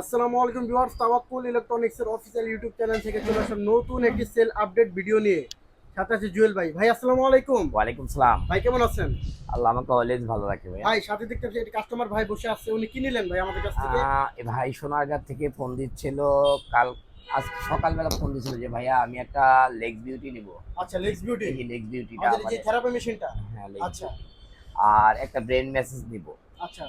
আসসালামু আলাইকুম ভিউয়ার্স তাওয়াক্কুল ইলেকট্রনিক্স এর অফিসিয়াল ইউটিউব চ্যানেল থেকে চলে আসলাম নতুন একটি সেল আপডেট ভিডিও নিয়ে। সাথে আছে জুয়েল ভাই। ভাই আসসালামু আলাইকুম। ওয়ালাইকুম সালাম। ভাই কেমন আছেন? আল্লাহ আমাকে অলওয়েজ ভালো রাখে ভাই ভাই সাথে দেখতে পাচ্ছি কাস্টমার ভাই বসে আছে। উনি কি নিলেন ভাই আমাদের কাছ থেকে? ভাই সোনারগাঁ থেকে ফোন দিচ্ছিল। কাল আজ সকালবেলা ফোন দিচ্ছিল যে ভাইয়া আমি একটা লেগ বিউটি নিব। আচ্ছা লেক্স বিউটি এই লেগ বিউটিটা আমাদের যে থেরাপি মেশিনটা হ্যাঁ আচ্ছা। আর একটা ব্রেন মেসেজ নিব। আচ্ছা।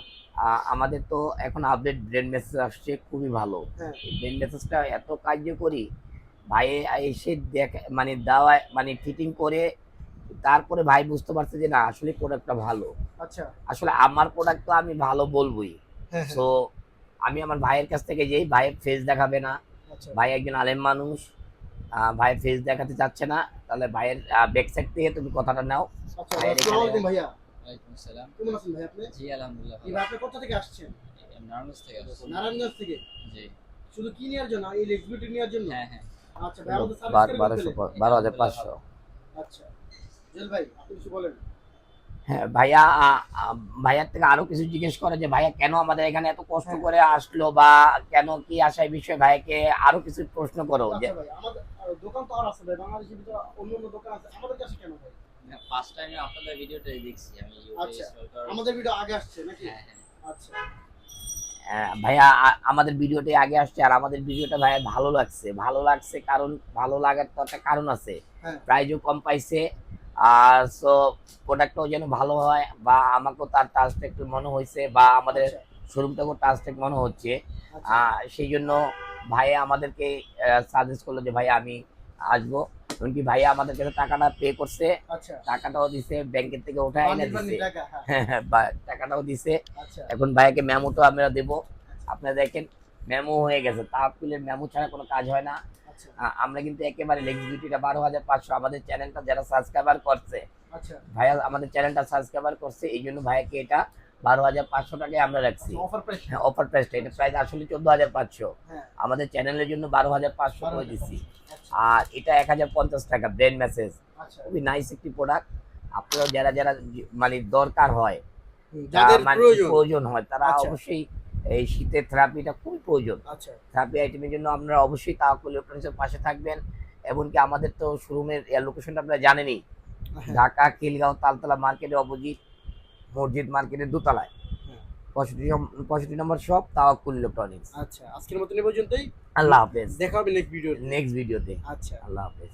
আমাদের তো এখন আপডেট ব্রেন মেসেজ আসছে খুবই ভালো। হ্যাঁ। ব্রেন মেসেজটা এত কার্যকরী ভাই এসে দেখ মানে দেওয়া মানে ফিটিং করে তারপরে ভাই বুঝতে পারছে যে না আসলে প্রোডাক্টটা ভালো। আচ্ছা। আসলে আমার প্রোডাক্ট তো আমি ভালো বলবোই। হ্যাঁ সো আমি আমার ভাইয়ের কাছ থেকে যেই ভাইয়ের ফেস দেখাবে না আচ্ছা। ভাই একজন আলেম মানুষ ভাইয়ের ফেস দেখাতে চাচ্ছে না তাহলে ভাইয়ের ব্যাক সাইড থেকে তুমি কথাটা নাও। আচ্ছা ভাইয়া। ওয়ালাইকুম আসসালাম। কেমন আছেন ভাই আপনি? জি আলহামদুলিল্লাহ ভাই আপনি কোথা থেকে আসছেন? নারায়ণগঞ্জ থেকে আসছি। নারায়ণগঞ্জ থেকে? জি। শুধু কি নেওয়ার জন্য? এই নেওয়ার জন্য? হ্যাঁ হ্যাঁ। আচ্ছা ভাই আমাদের সার্ভিস আচ্ছা। জুয়েল ভাই আপনি কিছু বলেন। হ্যাঁ ভাইয়া ভাইয়ার থেকে আরও কিছু জিজ্ঞেস করে যে ভাইয়া কেন আমাদের এখানে এত কষ্ট হ্যাঁ। করে আসলো বা কেন কি আসায় বিষয়ে ভাইয়াকে আরও কিছু প্রশ্ন করো যে আচ্ছা দোকান তো আর আছে ভাই বাংলাদেশের ভিতরে অন্য অন্য দোকান আছে। আমাদের কাছে কেন ভাই? ফার্স্ট টাইম আপনাদের ভিডিওটাই দেখছি আমি আচ্ছা। আমাদের ভিডিও আগে আসছে নাকি? হ্যাঁ হ্যাঁ। আচ্ছা। ভাইয়া আমাদের ভিডিওটি আগে আসছে আর আমাদের ভিডিওটা ভাইয়া ভালো লাগছে। ভালো লাগছে কারণ ভালো লাগার তো একটা কারণ আছে। হ্যাঁ। প্রাইজও কম পাইছে আর সো প্রোডাক্টটাও যেন ভালো হয় বা আমাকেও তার টাচটা একটু মনে হয়েছে বা আমাদের আচ্ছা, শোরুমটাকেও টাচটা মনে হচ্ছে। আচ্ছা। আহ, সেই জন্য ভাই আমাদেরকে সাজেস্ট করল যে ভাই আমি আসব। এমনকি ভাইয়া আমাদের কাছে টাকাটা পে করছে? আচ্ছা। টাকাটাও দিছে ব্যাংকের থেকে উঠায় এনে দিছে। টাকা, হ্যাঁ। বা- টাকাটাও দিছে। আচ্ছা। এখন ভাইয়াকে মেমোটাও আমরা দেবো। আপনারা দেখেন মেমো হয়ে গেছে। তাহলে মেমো ছাড়া কোনো কাজ হয় না। আচ্ছা। আমরা কিন্তু একেবারে লেক্সিবিলিটিটা বারো হাজার পাঁচশো। আমাদের চ্যানেলটা যারা সাবস্ক্রাইবার করছে ভাইয়া আমাদের চ্যানেলটা সাবস্ক্রাইবার করছে এই জন্য ভাইয়াকে এটা বারো হাজার পাঁচশো টাকায় আমরা রাখছি। অফার প্রাইস হ্যাঁ অফার প্রাইসটা এটা প্রাইস আসলে চোদ্দ হাজার পাঁচশো। হ্যাঁ। আমাদের চ্যানেলের জন্য বারো হাজার পাঁচশো করে দিচ্ছি আচ্ছা। আর এটা এক হাজার পঞ্চাশ টাকা ব্রেন মেসেজ আচ্ছা। খুবই নাইস একটি প্রোডাক্ট আপনারা যারা যারা মানে দরকার হয় মানে প্রয়োজন। হয় তারা আচ্ছা। অবশ্যই এই শীতের থেরাপিটা খুবই প্রয়োজন। আচ্ছা। থেরাপি আইটেমের জন্য আপনারা অবশ্যই তাওয়াক্কুল ইলেকট্রনিক্সের পাশে থাকবেন। এমনকি আমাদের তো শোরুমের লোকেশনটা আপনারা জানেনই। হ্যাঁ, ঢাকা খিলগাঁও তালতলা মার্কেটের অপোজিট। মসজিদ মার্কেটের দোতলায়। হ্যাঁ। পঁয়ষট্টি পঁয়ষট্টি নম্বর শপ তাওয়াক্কুল ইলেকট্রনিক্স আচ্ছা আজকের মতন এই পর্যন্তই। আল্লাহ হাফেজ। দেখা হবে নেক্সট ভিডিও নেক্সট ভিডিওতে আচ্ছা। আল্লাহ হাফেজ।